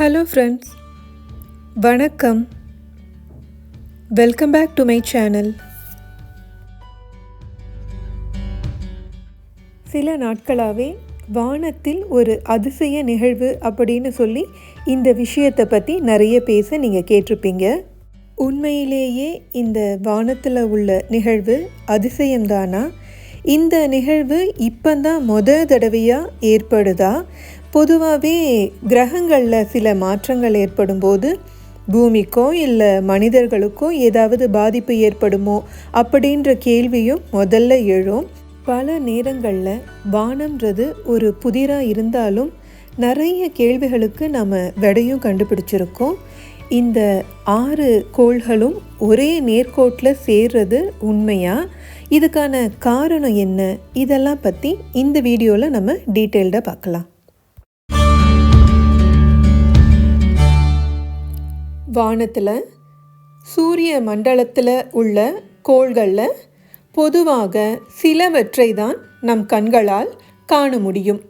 Hello friends வணக்கம். Welcome back to my channel சில நாட்களாகவே வானத்தில் ஒரு அதிசய நிகழ்வு அப்படின்னு சொல்லி இந்த விஷயத்தை பற்றி நிறைய பேச நீங்கள் கேட்டிருப்பீங்க. உண்மையிலேயே இந்த வானத்தில் உள்ள நிகழ்வு அதிசயம்தானா? இந்த நிகழ்வு இப்போ தான் முத தடவையாக ஏற்படுதா? பொதுவாகவே கிரகங்களில் சில மாற்றங்கள் ஏற்படும் போது பூமிக்கோ இல்லை மனிதர்களுக்கோ ஏதாவது பாதிப்பு ஏற்படுமோ அப்படின்ற கேள்வியும் முதல்ல எழும். பல நேரங்களில் வானம்ன்றது ஒரு புதிராக இருந்தாலும் நிறைய கேள்விகளுக்கு நம்ம விடையும் கண்டுபிடிச்சிருக்கோம். இந்த ஆறு கோள்களும் ஒரே நேர்கோட்டில் சேர்றது உண்மையா? இதுக்கான காரணம் என்ன? இதெல்லாம் பற்றி இந்த வீடியோவில் நம்ம டீட்டெயில்டாக பார்க்கலாம். வானத்தில் சூரிய மண்டலத்தில் உள்ள கோள்களில் பொதுவாக சிலவற்றை தான் நம் கண்களால் காண முடியும்.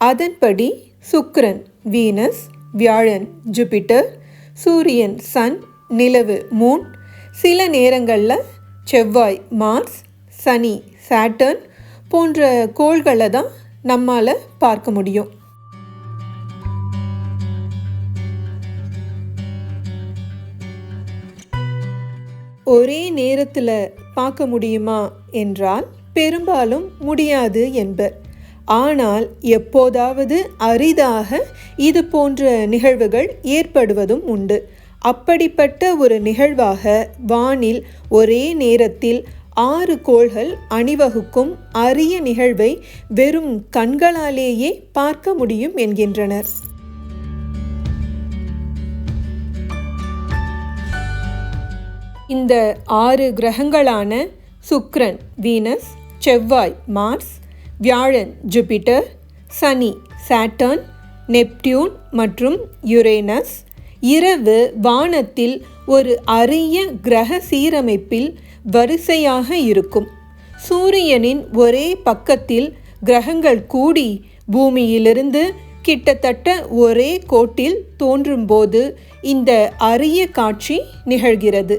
அதன்படி சுக்கிரன் வீனஸ் வியாழன் ஜூபிட்டர் சூரியன் சன் நிலவு மூன் சில நேரங்களில் செவ்வாய் மார்ஸ் சனி சாட்டர்ன் போன்ற கோள்களை தான் நம்மால் பார்க்க முடியும். ஒரே நேரத்தில் பார்க்க முடியுமா என்றால் பெரும்பாலும் முடியாது என்பர். ஆனால் எப்போதாவது அரிதாக இது போன்ற நிகழ்வுகள் ஏற்படுவதும் உண்டு. அப்படிப்பட்ட ஒரு நிகழ்வாக வானில் ஒரே நேரத்தில் ஆறு கோள்கள் அணிவகுக்கும் அரிய நிகழ்வை வெறும் கண்களாலேயே பார்க்க முடியும் என்கின்றனர். இந்த ஆறு கிரகங்களான சுக்ரன் வீனஸ் செவ்வாய் மார்ஸ் வியாழன் ஜூபிட்டர் சனி சாட்டர்ன் நெப்டியூன் மற்றும் யுரேனஸ் இரவு வானத்தில் ஒரு அரிய கிரக சீரமைப்பில் வரிசையாக இருக்கும். சூரியனின் ஒரே பக்கத்தில் கிரகங்கள் கூடி பூமியிலிருந்து கிட்டத்தட்ட ஒரே கோட்டில் தோன்றும்போது இந்த அரிய காட்சி நிகழ்கிறது.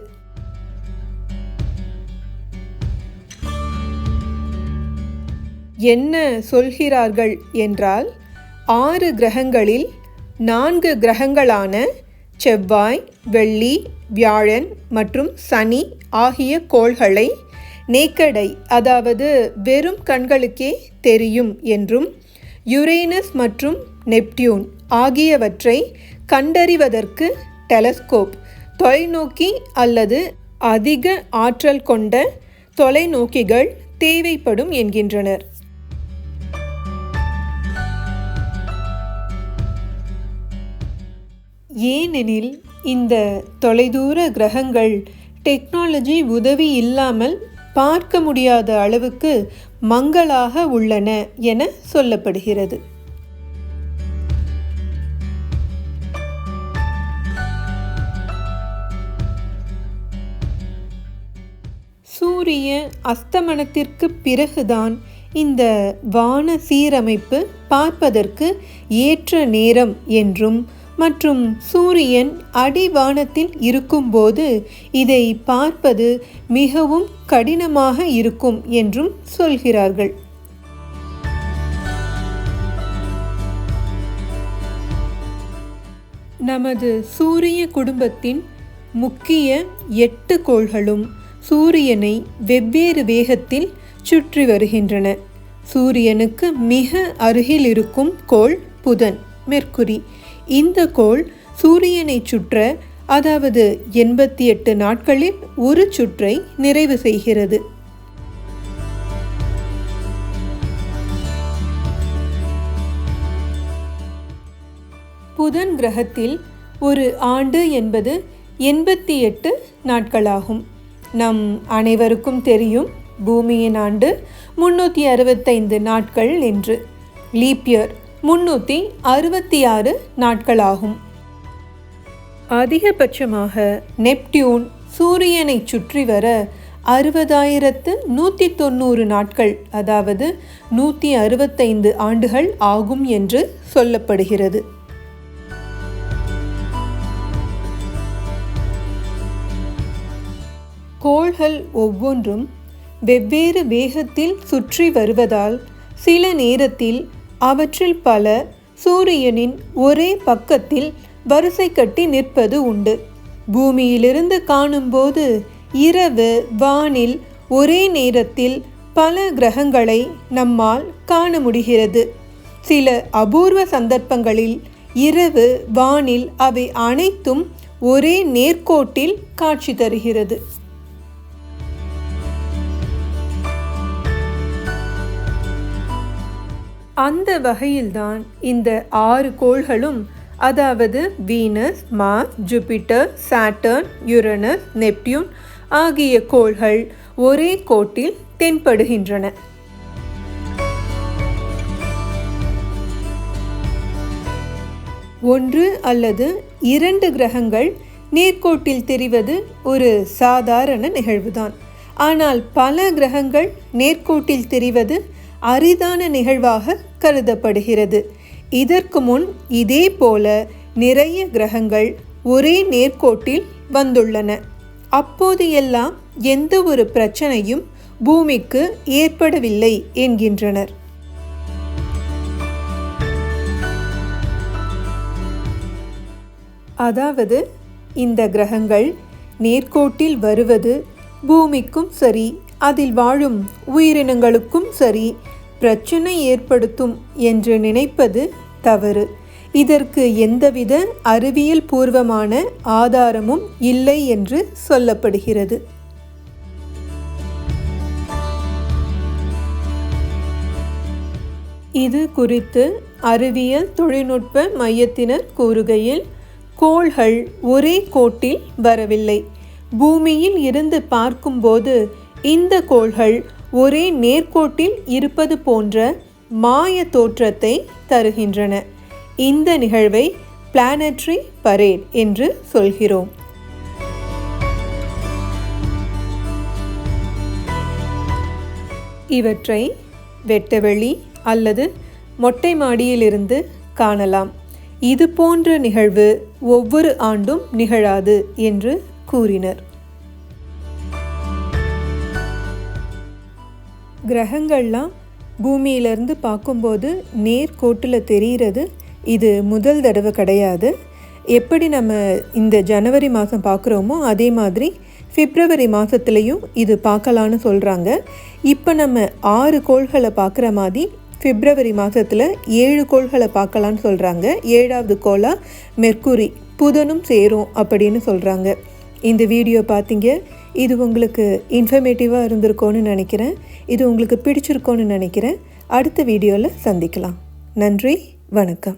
என்ன சொல்கிறார்கள் என்றால் ஆறு கிரகங்களில் நான்கு கிரகங்களான செவ்வாய் வெள்ளி வியாழன் மற்றும் சனி ஆகிய கோள்களை நேக்கடை அதாவது வெறும் கண்களுக்கே தெரியும் என்றும் யுரேனஸ் மற்றும் நெப்டியூன் ஆகியவற்றை கண்டறிவதற்கு டெலஸ்கோப் தொலைநோக்கி அல்லது அதிக ஆற்றல் கொண்ட தொலைநோக்கிகள் தேவைப்படும் என்கின்றனர். ஏனெனில் இந்த தொலைதூர கிரகங்கள் டெக்னாலஜி உதவி இல்லாமல் பார்க்க முடியாத அளவுக்கு மங்களாக உள்ளன என சொல்லப்படுகிறது. சூரிய அஸ்தமனத்திற்கு பிறகுதான் இந்த வான சீரமைப்பு பார்ப்பதற்கு ஏற்ற நேரம் என்றும் மற்றும் சூரியன் அடிவானத்தில் இருக்கும்போது இதை பார்ப்பது மிகவும் கடினமாக இருக்கும் என்றும் சொல்கிறார்கள். நமது சூரிய குடும்பத்தின் முக்கிய எட்டு கோள்களும் சூரியனை வெவ்வேறு வேகத்தில் சுற்றி வருகின்றன. சூரியனுக்கு மிக அருகில் இருக்கும் கோள் புதன் மெர்க்குரி இந்த கோள் சூரியனை சுற்ற அதாவது எண்பத்தி எட்டு நாட்களில் ஒரு சுற்றை நிறைவு செய்கிறது. புதன் கிரகத்தில் ஒரு ஆண்டு என்பது எண்பத்தி எட்டு நாட்களாகும். நம் அனைவருக்கும் தெரியும் பூமியின் ஆண்டு முன்னூற்றி அறுபத்தைந்து நாட்கள் என்று. லீப்பியர் முன்னூற்றி அறுபத்தி ஆறு நாட்களாகும். அதிகபட்சமாக நெப்டியூன் சூரியனை சுற்றி வர அறுபதாயிரத்து நூற்றி தொண்ணூறு நாட்கள் அதாவது நூற்றி அறுபத்தைந்து ஆண்டுகள் ஆகும் என்று சொல்லப்படுகிறது. கோள்கள் ஒவ்வொன்றும் வெவ்வேறு வேகத்தில் சுற்றி வருவதால் சில நேரத்தில் அவற்றில் பல சூரியனின் ஒரே பக்கத்தில் வரிசை கட்டி நிற்பது உண்டு. பூமியிலிருந்து காணும்போது இரவு வானில் ஒரே நேரத்தில் பல கிரகங்களை நம்மால் காண முடிகிறது. சில அபூர்வ சந்தர்ப்பங்களில் இரவு வானில் அவை அனைத்தும் ஒரே நேர்கோட்டில் காட்சி தருகிறது. அந்த வகையில்தான் இந்த ஆறு கோள்களும் அதாவது Venus Mars Jupiter Saturn Uranus Neptune ஆகிய கோள்கள் ஒரே கோட்டில் தென்படுகின்றன. ஒன்று அல்லது இரண்டு கிரகங்கள் நேர்கோட்டில் தெரிவது ஒரு சாதாரண நிகழ்வுதான். ஆனால் பல கிரகங்கள் நேர்கோட்டில் தெரிவது அரிதான நிகழ்வாக கருதப்படுகிறது. இதற்கு முன் இதே போல நிறைய கிரகங்கள் ஒரே நேர்கோட்டில் வந்துள்ளன. அப்போது எல்லாம் எந்த ஒரு பிரச்சனையும் பூமிக்கு ஏற்படவில்லை என்கின்றனர். அதாவது இந்த கிரகங்கள் நேர்கோட்டில் வருவது பூமிக்கும் சரி அதில் வாழும் உயிரினங்களுக்கும் சரி பிரச்சனை ஏற்படுத்தும் என்று நினைப்பது தவறு. இதற்கு எந்தவித அறிவியல் பூர்வமான ஆதாரமும் இல்லை என்று சொல்லப்படுகிறது. இது குறித்து அறிவியல் தொழில்நுட்ப மையத்தினர் கூறுகையில் கோள்கள் ஒரே கோட்டில் வரவில்லை. பூமியில் இருந்து பார்க்கும்போது இந்த கோள்கள் ஒரே நேர்கோட்டில் இருப்பது போன்ற மாய தோற்றத்தை தருகின்றன. இந்த நிகழ்வை பிளானட்ரி பரேட் என்று சொல்கிறோம். இவற்றை வெட்டவெளி அல்லது மொட்டை மாடியிலிருந்து காணலாம். இது போன்ற நிகழ்வு ஒவ்வொரு ஆண்டும் நிகழாது என்று கூறினர். கிரகங்கள்லாம் பூமியிலிருந்து பார்க்கும்போது நேர்கோட்டில் தெரிகிறது. இது முதல் தடவை கிடையாது. எப்படி நம்ம இந்த ஜனவரி மாதம் பார்க்குறோமோ அதே மாதிரி பிப்ரவரி மாதத்துலேயும் இது பார்க்கலான்னு சொல்கிறாங்க. இப்போ நம்ம ஆறு கோள்களை பார்க்குற மாதிரி பிப்ரவரி மாதத்தில் ஏழு கோள்களை பார்க்கலான்னு சொல்கிறாங்க. ஏழாவது கோளாக மெர்க்குரி புதனும் சேரும் அப்படின்னு சொல்கிறாங்க. இந்த வீடியோ பார்த்தீங்க இது உங்களுக்கு இன்ஃபர்மேட்டிவாக இருந்திருக்கோன்னு நினைக்கிறேன். இது உங்களுக்கு பிடிச்சிருக்கோன்னு நினைக்கிறேன். அடுத்த வீடியோவில் சந்திக்கலாம். நன்றி வணக்கம்.